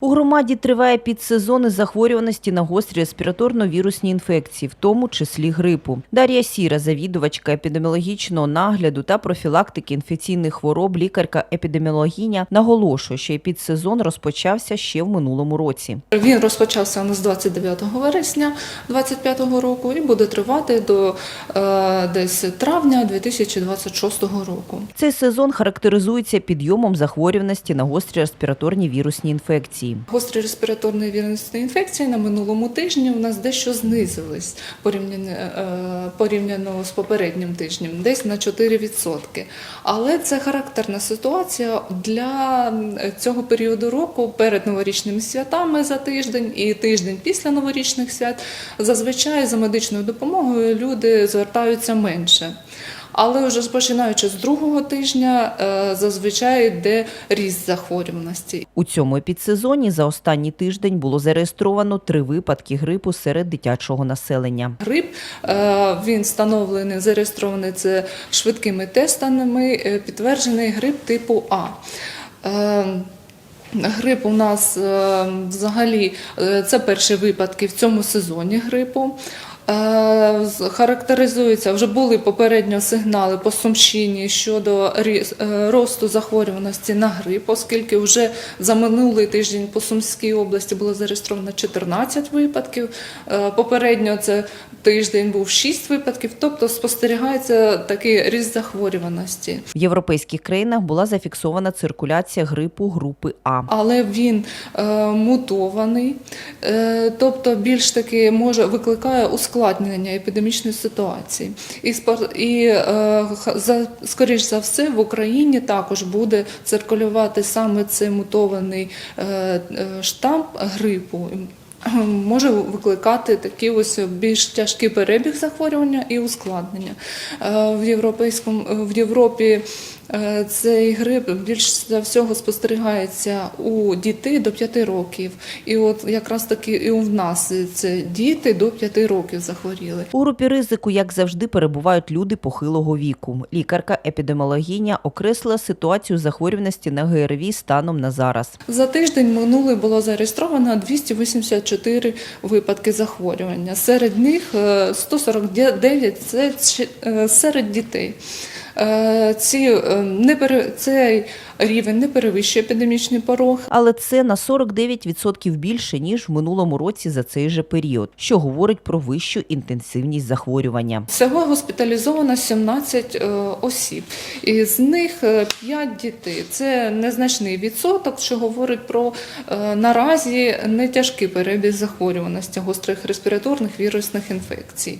У громаді триває підсезон із захворюваності на гострі респіраторно-вірусні інфекції, в тому числі грипу. Дар'я Сіра, завідувачка епідеміологічного нагляду та профілактики інфекційних хвороб, лікарка-епідеміологиня, наголошує, що підсезон розпочався ще в минулому році. Він розпочався у нас 29 вересня 2025 року і буде тривати до е, десь травня 2026 року. Цей сезон характеризується підйомом захворюваності на гострі респіраторні вірусні інфекції. Гострі респіраторні вірусні інфекції на минулому тижні у нас дещо знизились порівняно, е, порівняно з попереднім тижнем, десь на 4%. Але це характерна ситуація для цього періоду року перед новорічними святами за тиждень і тиждень після новорічних свят. Зазвичай за медичною допомогою люди звертаються менше. Але вже починаючи з другого тижня, е, зазвичай йде ріст захворюваності. У цьому підсезоні за останній тиждень було зареєстровано три випадки грипу серед дитячого населення. Грип е, він встановлений, зареєстрований це швидкими тестами, е, підтверджений грип типу А. Грип у нас взагалі це перші випадки в цьому сезоні грипу. Е, Характеризується, вже були попередньо сигнали по Сумщині щодо е, росту захворюваності на грип, оскільки вже за минулий тиждень по Сумській області було зареєстровано 14 випадків. Е, Попередньо це тиждень був 6 випадків, тобто спостерігається такий ріст захворюваності. В європейських країнах була зафіксована циркуляція грипу групи А. Але він мутований, тобто більш таки може викликає ускладнення епідемічної ситуації. І, і е, за, скоріш за все в Україні також буде циркулювати саме цей мутований е, е, штам грипу. Може викликати такий ось більш тяжкий перебіг захворювання і ускладнення. В європейському в Європі цей грип більш за всього спостерігається у дітей до 5 років. І от якраз таки і у нас це діти до 5 років захворіли. У групі ризику, як завжди, перебувають люди похилого віку. Лікарка-епідеміологиня окреслила ситуацію захворюваності на ГРВІ станом на зараз. За тиждень минулий було зареєстровано 284 випадки захворювання. Серед них е, 149 – це чи- е, серед дітей. Е, Ці, е, не пере- цей рівень не перевищує епідемічний порог. Але це на 49% більше, ніж в минулому році за цей же період, що говорить про вищу інтенсивність захворювання. Всього госпіталізовано 17 е, осіб, із них 5 дітей. Це незначний відсоток, що говорить про е, наразі не тяжкий перебіг захворюваності гострих респіраторних вірусних інфекцій.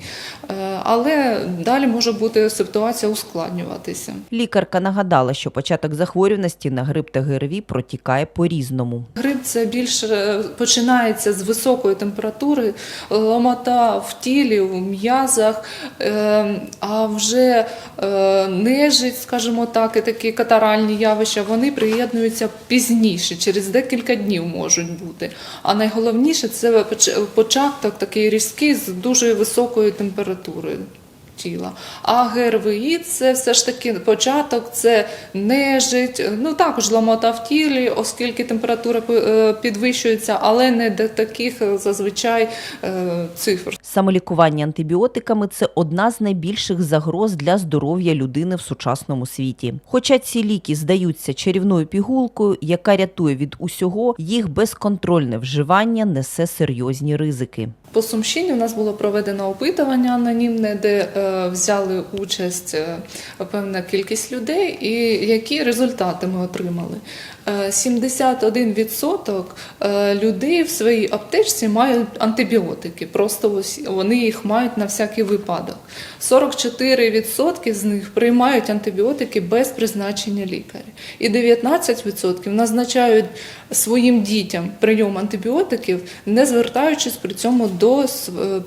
Е, Але далі може бути ситуація ускладнюватися. Лікарка нагадала, що початок захворюваності на грип та ГРВІ протікає по-різному. Грип це більше починається з високої температури, ломота в тілі, в м'язах, е, а вже е, нежить, скажімо так, і такі катаральні явища, вони приєднуються пізніше, через декілька днів можуть бути. А найголовніше це поч- початок такий різкий з дуже високою температурою. Тіла. А ГРВІ це все ж таки початок, це нежить, ну також ламота в тілі, оскільки температура е, підвищується, але не до таких е, зазвичай е, цифр. Самолікування антибіотиками це одна з найбільших загроз для здоров'я людини в сучасному світі. Хоча ці ліки здаються чарівною пігулкою, яка рятує від усього, їх безконтрольне вживання несе серйозні ризики. По Сумщині у нас було проведено опитування анонімне, де е, взяли участь е, певна кількість людей, і які результати ми отримали. Е, 71% е, людей в своїй аптечці мають антибіотики, просто вони їх мають на всякий випадок. 44% з них приймають антибіотики без призначення лікаря. І 19% назначають своїм дітям прийом антибіотиків, не звертаючись при цьому до е,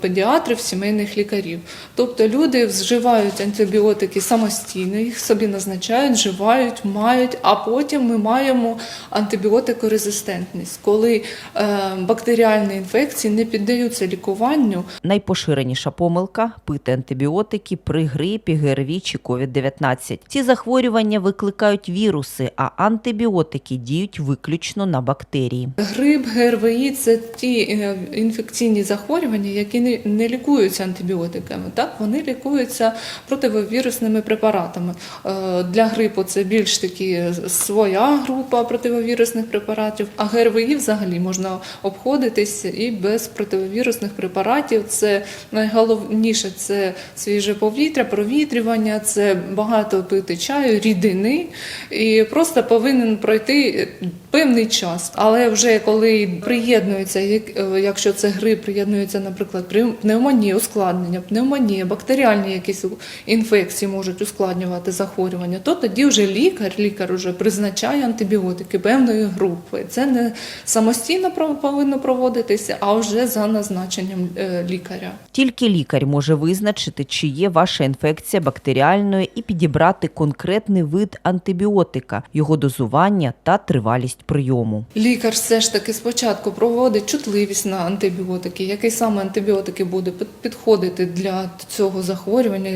педіатрів, сімейних лікарів. Тобто люди вживають антибіотики самостійно, їх собі назначають, вживають, мають, а потім ми маємо антибіотикорезистентність, коли е, бактеріальні інфекції не піддаються лікуванню, Найпоширеніша помилка пити антибіотики при грипі, ГРВІ чи COVID-19. Ці захворювання викликають віруси, а антибіотики діють виключно на бактерії. Грип, ГРВІ це ті е, інфекційні захворювання, які не, не лікуються антибіотиками. Так вони лікуються противовірусними препаратами. Е, Для грипу це більш таки своя група противовірусних препаратів. А ГРВІ взагалі можна обходитись і без противовірусних препаратів. Це найголовніше це свіже повітря, провітрювання, це багато пити чаю, рідини, і просто повинен пройти певний час. Але вже коли приєднується, е, якщо це грип, приєднується, наприклад, пневмонія, ускладнення, пневмонія, бактеріальні якісь інфекції можуть ускладнювати захворювання, то тоді вже лікар, лікар вже призначає антибіотики певної групи. Це не самостійно повинно проводитися, а вже за назначенням е, лікаря. Тільки лікар може визначити, чи є ваша інфекція бактеріальною і підібрати конкретний вид антибіотика, його дозування та тривалість прийому. Лікар все ж таки спочатку проводить чутливість на антибіотики, який саме антибіотики буде підходити для цього захворювання,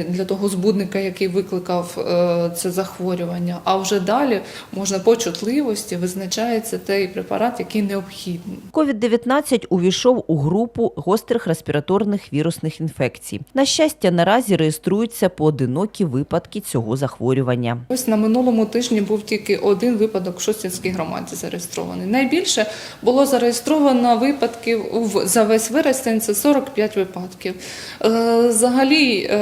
для того збудника, який викликав е, це захворювання. А вже далі можна по чутливості визначається той препарат, який необхідний. COVID-19 увійшов у групу гострих респіраторних вірусних інфекцій. На щастя, наразі реєструються поодинокі випадки цього захворювання. Ось на минулому тижні був тільки один випадок в Шостянській громаді зареєстрований. Найбільше було зареєстровано випадків за весь вересень це 45 випадків. Е, Взагалі, е,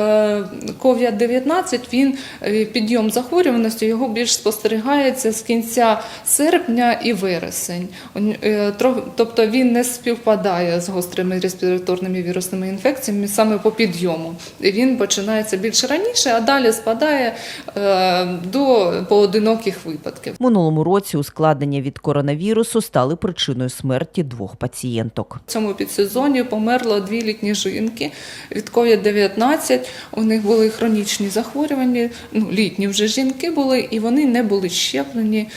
COVID-19, він е, підйом захворюваності його більш спостерігається з кінця серпня і вересень. Е, Тобто він не співпадає з гострими респіраторними вірусними інфекціями саме по підйому. Він починається більш раніше, а далі спадає е, до поодиноких випадків. Минулому році ускладнення від коронавірусу стали причиною смерті двох пацієнток. В цьому підсезоні померло дві літні жінки від COVID-19. У них були хронічні захворювання. Ну, літні вже жінки були, і вони не були щеплені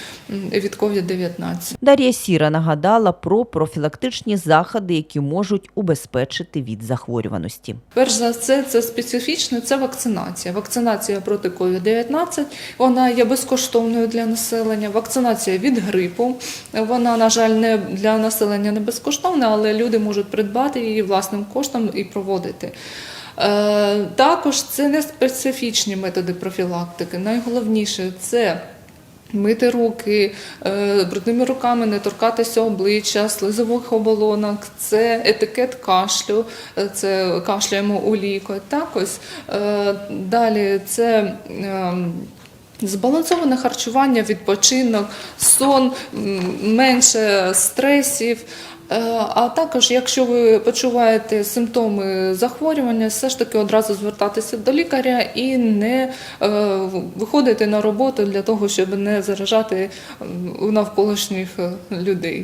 від COVID-19. Дар'я Сіра нагадала про профілактичні заходи, які можуть убезпечити від захворюваності. Перш за все, це специфічно, це вакцинація. Вакцинація проти COVID-19, вона є безкоштовною для населення. Вакцинація від грипу, вона, на жаль, не для населення не безкоштовна, але люди можуть придбати її власним коштом і проводити. Е, Також це не специфічні методи профілактики. Найголовніше це Мити руки е, брудними руками, не торкатися обличчя, слизових оболонок, це етикет кашлю, е, це кашляємо у лікоть. Так ось е, далі це. ем, Збалансоване харчування, відпочинок, сон, менше стресів. Е, А також, якщо ви почуваєте симптоми захворювання, все ж таки одразу звертатися до лікаря і не е, виходити на роботу для того, щоб не заражати навколишніх е, людей.